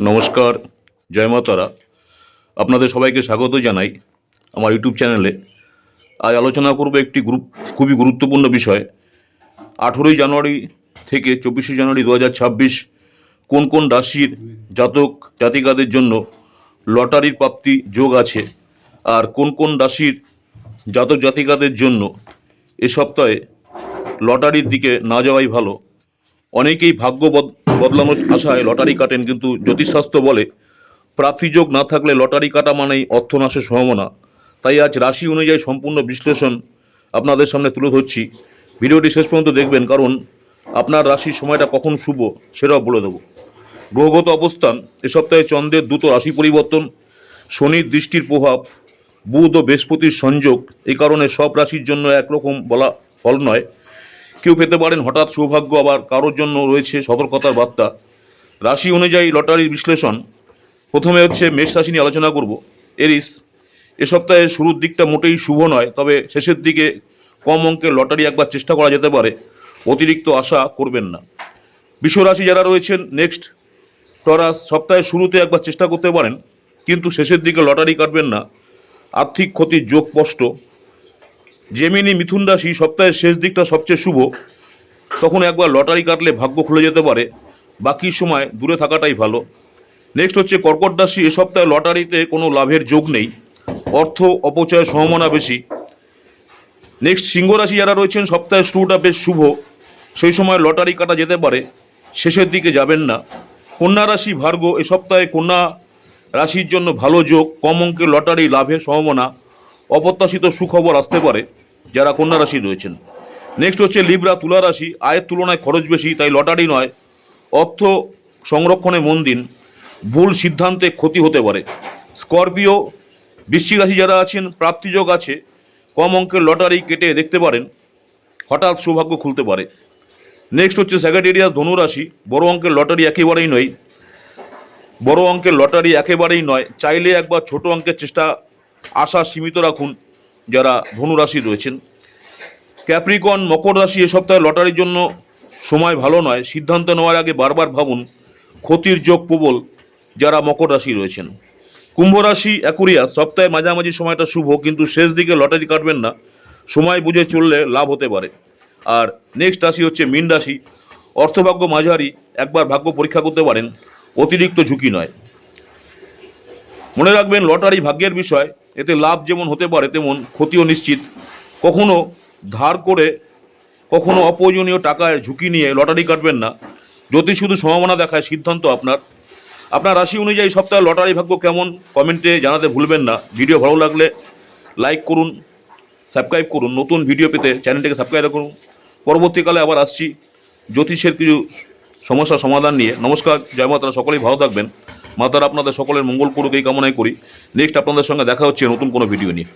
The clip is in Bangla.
নমস্কার, জয় মা তারা। আপনাদের সবাইকে স্বাগত জানাই আমার ইউটিউব চ্যানেলে। আজ আলোচনা করব একটি গ্রুপ, খুবই গুরুত্বপূর্ণ বিষয়। আঠেরোই জানুয়ারি থেকে চব্বিশে জানুয়ারি দু হাজার ছাব্বিশ কোন কোন রাশির জাতক জাতিকাদের জন্য লটারির প্রাপ্তি যোগ আছে? আর কোন কোন রাশির জাতক জাতিকাদের জন্য এ সপ্তাহে লটারির দিকে না যাওয়াই ভালো? অনেকেই ভাগ্য বদ- বদলানোর আশায় লটারি কাটেন কিন্তু জ্যোতিষশাস্ত্র বলে প্রাপ্তিযোগ না থাকলে লটারি কাটা মানেই অর্থনাশের সম্ভাবনা। তাই আজ রাশি অনুযায়ী সম্পূর্ণ বিশ্লেষণ আপনাদের সামনে তুলে ধরছি। ভিডিওটি শেষ পর্যন্ত দেখবেন, কারণ আপনার রাশির সময়টা কখন শুভ সেটাও বলে দেবো। গ্রহগত অবস্থান, এ সপ্তাহে চন্দ্রের দ্রুত রাশি পরিবর্তন, শনির দৃষ্টির প্রভাব, বুধ ও বৃহস্পতির সংযোগ, এই কারণে সব রাশির জন্য একরকম বলা ফল নয়। কেউ পেতে পারেন। হঠাৎ সৌভাগ্য আবার কারোর জন্য রয়েছে সতর্কতার বার্তা। রাশি অনুযায়ী লটারির বিশ্লেষণ। প্রথমে হচ্ছে মেষ রাশি নিয়ে আলোচনা করব। এরিস, এ সপ্তাহে শুরুর দিকটা মোটেই শুভ নয়, তবে শেষের দিকে কম অঙ্কের লটারি একবার চেষ্টা করা যেতে পারে। অতিরিক্ত আশা করবেন না। বিশ্বরাশি যারা রয়েছেন, নেক্সট টরাস সপ্তাহের শুরুতে একবার চেষ্টা করতে পারেন, কিন্তু শেষের দিকে লটারি কাটবেন না। আর্থিক ক্ষতির যোগ স্পষ্ট। জেমিনি মিথুন রাশি সপ্তাহের শেষ দিকটা সবচেয়ে শুভ। তখন একবার লটারি কাটলে ভাগ্য খুলে যেতে পারে। বাকি সময় দূরে থাকাটাই ভালো। নেক্সট হচ্ছে কর্কট রাশি এ সপ্তাহে লটারিতে কোনো লাভের যোগ নেই। অর্থ অপচয়ের সম্ভাবনা বেশি। নেক্সট সিংহ রাশি যারা রয়েছেন, সপ্তাহের শুরুটা বেশ শুভ। সেই সময় লটারি কাটা যেতে পারে। শেষের দিকে যাবেন না। কন্যা রাশি ভার্গ এ সপ্তাহে কন্যা রাশির জন্য ভালো যোগ। কম অঙ্কের লটারি, লাভের সম্ভাবনা। অপ্রত্যাশিত সুখবর আসতে পারে যারা কন্যা রাশি রয়েছেন। নেক্সট হচ্ছে লিব্রা তুলা রাশি। আয়ের তুলনায় খরচ বেশি, তাই লটারি নয়। অর্থ সংরক্ষণে মন দিন। ভুল সিদ্ধান্তে ক্ষতি হতে পারে। স্করপিও বৃশ্চিক রাশি যারা আছেন, প্রাপ্তিযোগ আছে। কম অঙ্কের লটারি কেটে দেখতে পারেন। হঠাৎ সৌভাগ্য খুলতে পারে। নেক্সট হচ্ছে স্যাগাটেরিয়াস ধনুরাশি বড় অঙ্কের লটারি একেবারেই নয়। বড় অঙ্কের লটারি একেবারেই নয়। চাইলে একবার ছোট অঙ্কের চেষ্টা আশা সীমিত রাখুন যারা ধনুরাশি রয়েছেন। ক্যাপ্রিকন, মকর রাশি এ সপ্তাহে লটারির জন্য সময় ভালো নয়। সিদ্ধান্ত নেওয়ার আগে বারবার ভাবুন, ক্ষতির যোগ প্রবল যারা মকর রাশি রয়েছেন। কুম্ভ রাশি অ্যাকুরিয়াস সপ্তাহের মাঝামাঝি সময়টা শুভ, কিন্তু শেষ দিকে লটারি কাটবেন না। সময় বুঝে চললে লাভ হতে পারে। আর নেক্সট রাশি হচ্ছে মীন রাশি। অর্থভাগ্য মাঝারি, একবার ভাগ্য পরীক্ষা করতে পারেন, অতিরিক্ত ঝুঁকি নয়। মনে রাখবেন, লটারি ভাগ্যের বিষয় এতে লাভ যেমন হতে পারে, তেমন ক্ষতিও নিশ্চিত। কখনো ধার করে, কখনো অপ্রয়োজনীয় টাকায় ঝুঁকি নিয়ে লটারি কাটবেন না। যদি শুধু সম্ভাবনা দেখায় সিদ্ধান্ত আপনার। আপনার রাশি অনুযায়ী সপ্তাহে লটারি ভাগ্য কেমন কমেন্টে জানাতে ভুলবেন না। ভিডিও ভালো লাগলে লাইক করুন, সাবস্ক্রাইব করুন। নতুন ভিডিও পেতে চ্যানেলটিকে সাবস্ক্রাইব করুন। পরবর্তীকালে আবার আসছি। জ্যোতিষের কিছু সমস্যার সমাধান নিয়ে। নমস্কার, জয় মাতারা, সকলেই ভালো থাকবেন। মাতারা আপনাদের সকলের মঙ্গল করুক, এই কামনাই করি। নেক্সট আপনাদের সঙ্গে দেখা হচ্ছে নতুন কোনো ভিডিও নিয়ে।